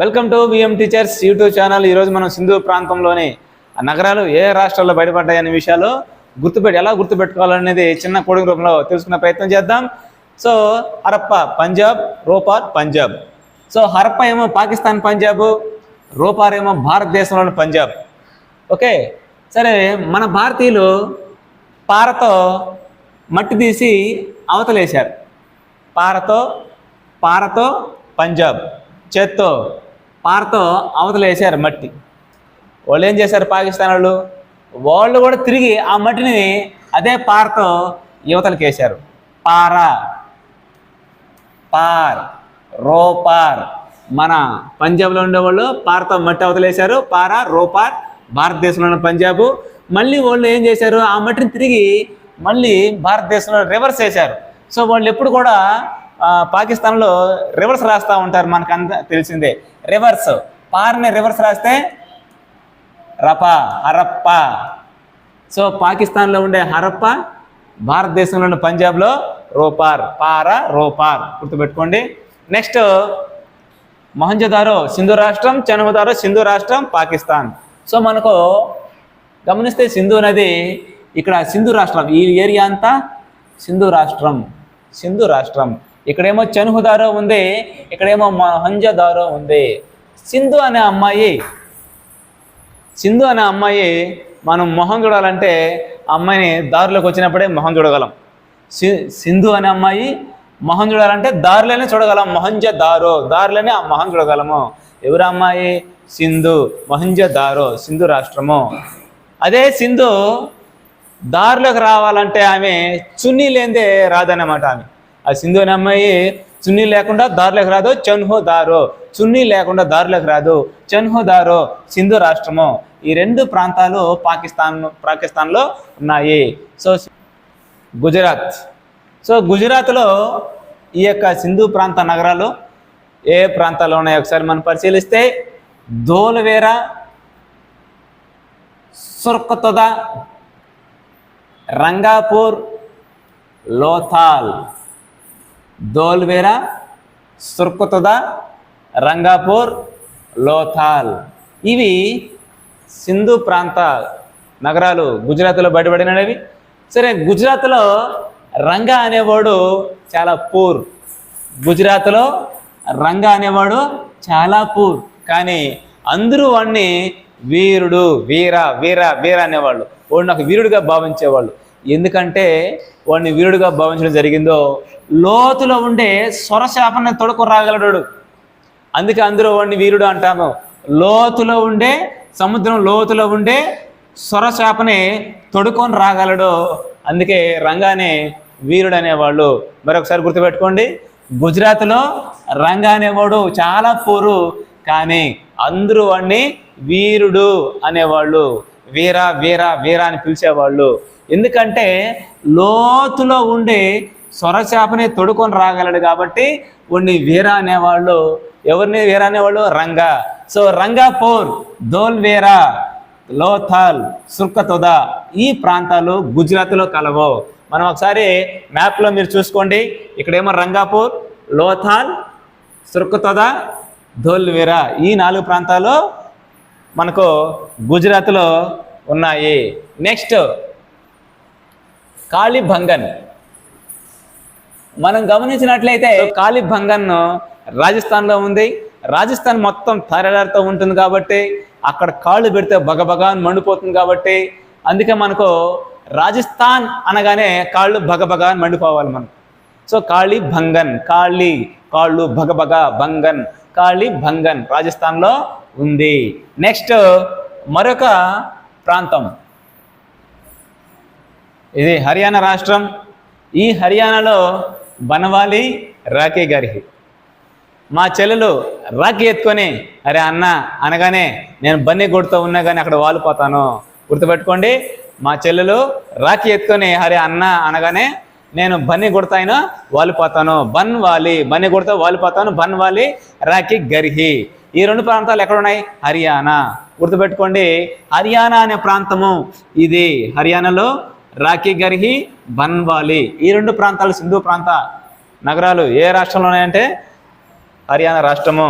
Welcome to B M teachers YouTube channel. ఈరోజు మనం సింధు ప్రాంతంలోని నగరాలు ఏ రాష్ట్రాల్లో బయటపడ్డాయనే విషయాలు గుర్తుపెట్టి ఎలా గుర్తుపెట్టుకోవాలనేది చిన్న కోడింగ్ రూపంలో తెలుసుకునే ప్రయత్నం చేద్దాం. సో హరప్ప పంజాబ్ రోపార్ పంజాబ్. సో హరప్ప ఏమో పాకిస్తాన్ పంజాబ్ రోపార్ ఏమో భారతదేశంలోని పంజాబ్. ఓకే? సరే మన భారతీయులు పారతో మట్టి తీసి అవతలేశారు. పారతో పారతో పంజాబ్. చేత్తో పారతో అవతలేశారు మట్టి. వాళ్ళు ఏం చేశారు పాకిస్తాన్ వాళ్ళు వాళ్ళు కూడా తిరిగి ఆ మట్టిని అదే పారతో యువతలకు వేశారు. పార. పార్. రోపార్. మన పంజాబ్లో ఉండేవాళ్ళు పారతో మట్టి అవతలేశారు పార రోపార్. భారతదేశంలో ఉన్న పంజాబ్. మళ్ళీ వాళ్ళు ఏం చేశారు? ఆ మట్టిని తిరిగి మళ్ళీ భారతదేశంలో రివర్స్ చేశారు సో వాళ్ళు ఎప్పుడు కూడా పాకిస్తాన్లో రివర్స్ రాస్తూ ఉంటారు. మనకంతా తెలిసిందే. రివర్స్. పార్ని రివర్స్ రాస్తే రప హరప్ప. సో పాకిస్తాన్లో ఉండే హరప్ప భారతదేశంలో పంజాబ్లో రోపార్ పార రోపార్ గుర్తుపెట్టుకోండి. నెక్స్ట్ మహంజదారో సింధు రాష్ట్రం చనుమదారో సింధు రాష్ట్రం పాకిస్తాన్. సో మనకు గమనిస్తే సింధు నది ఇక్కడ సింధు రాష్ట్రం ఈ ఏరియా అంతా సింధు రాష్ట్రం సింధు రాష్ట్రం. ఇక్కడేమో చనుహుదారో ఉంది ఇక్కడేమో మొహంజదారో ఉంది. సింధు అనే అమ్మాయి సింధు అనే అమ్మాయి మనం మొహం చూడాలంటే అమ్మాయిని దారిలోకి వచ్చినప్పుడే మొహం చూడగలం. సి- సింధు అనే అమ్మాయి మొహం చూడాలంటే దారిలోనే చూడగలం మొహంజ దారో దారిలోనే ఆ మొహం చూడగలము. ఎవరు అమ్మాయి? సింధు మొహంజ దారో సింధు రాష్ట్రము. అదే సింధు దారిలోకి రావాలంటే ఆమె చున్నీ లేనిదే రాదన్నమాట ఆమె. ఆ సింధు అనే అమ్మాయి చున్నీ లేకుండా దారులకు రాదు చన్హో దారో. చున్నీ లేకుండా దారులకు రాదు చన్హో దారో సింధు రాష్ట్రము. ఈ రెండు ప్రాంతాలు పాకిస్తాన్ పాకిస్తాన్లో ఉన్నాయి. సో గుజరాత్. సో గుజరాత్లో ఈ యొక్క సింధు ప్రాంత నగరాలు ఏ ప్రాంతాల్లో ఉన్నాయో? ఒకసారి మనం పరిశీలిస్తే ధోల్వేరా సుర్కతొద రంగాపూర్ లోథాల్. దోల్వేరా సుర్కుతద రంగాపూర్ లోథాల్. ఇవి సింధు ప్రాంత నగరాలు గుజరాత్లో బయటపడినవి. సరే గుజరాత్లో రంగా అనేవాడు చాలా పూర్. గుజరాత్లో రంగా అనేవాడు చాలా పూర్. కానీ అందరూ వాడిని వీరుడు వీర వీర వీర అనేవాళ్ళు. వాడు నాకు వీరుడిగా భావించేవాళ్ళు. ఎందుకంటే వాడిని వీరుడుగా భావించడం జరిగిందో లోతులో ఉండే స్వరశాపని తొడుకు రాగలడు. అందుకే అందరూ వాడిని వీరుడు అంటాము. లోతులో ఉండే సముద్రం లోతులో ఉండే స్వరశాపని తొడుకొని రాగలడు. అందుకే రంగానే వీరుడు అనేవాళ్ళు. మరొకసారి గుర్తుపెట్టుకోండి గుజరాత్లో రంగా అనేవాడు చాలా పోరు కానీ అందరూ వాడిని వీరుడు అనేవాళ్ళు. వీరా వీరా వీరా అని పిలిచేవాళ్ళు. ఎందుకంటే లోతులో ఉండే సొరచేపని తొడుకొని రాగలడు కాబట్టి వాడిని వీర అనేవాళ్ళు ఎవరిని వీర అనేవాళ్ళు? రంగా. సో రంగాపూర్ దోల్వేరా లోథాల్ సుర్కతొద ఈ ప్రాంతాలు గుజరాత్లో కలవు మనం ఒకసారి మ్యాప్లో మీరు చూసుకోండి. ఇక్కడేమో రంగాపూర్ లోథాల్ సుర్కతొద ధోల్వీరా ఈ నాలుగు ప్రాంతాలు మనకు గుజరాత్లో ఉన్నాయి. నెక్స్ట్ కాళీభంగన్. మనం గమనించినట్లయితే కాళీభంగన్ రాజస్థాన్లో ఉంది. రాజస్థాన్ మొత్తం తరడారితో ఉంటుంది కాబట్టి అక్కడ కాళ్ళు పెడితే బగబగా అని మండిపోతుంది కాబట్టి అందుకే మనకు రాజస్థాన్ అనగానే కాళ్ళు బగబగా అని మండిపోవాలి మనం సో కాళీ భంగన్ కాళీ కాళ్ళు భగభగ భంగన్ కాళీ భంగన్ రాజస్థాన్లో ఉంది. నెక్స్ట్ మరొక ప్రాంతం. ఇది హర్యానా రాష్ట్రం. ఈ హర్యానాలో బనవాలి రాఖీ గారి మా చెల్లెలు రాఖీ ఎత్తుకొని అరే అన్న అనగానే నేను బన్నీ కొడుతూ ఉన్నా కానీ అక్కడ వాలిపోతాను. గుర్తుపెట్టుకోండి మా చెల్లెలు రాఖీ ఎత్తుకొని అరే అన్న అనగానే నేను బన్నీ కొడతాయినా వాలిపోతాను. బన్ వాలి బన్నీ కొడితే వాలిపోతాను. Banawali Rakhigarhi. ఈ రెండు ప్రాంతాలు ఎక్కడున్నాయి? హర్యానా. గుర్తుపెట్టుకోండి హర్యానా అనే ప్రాంతము ఇది హర్యానాలో రాఖీ గర్హి బన్వాలి. ఈ రెండు ప్రాంతాలు సింధు ప్రాంత నగరాలు ఏ రాష్ట్రంలో ఉన్నాయంటే హర్యానా రాష్ట్రము.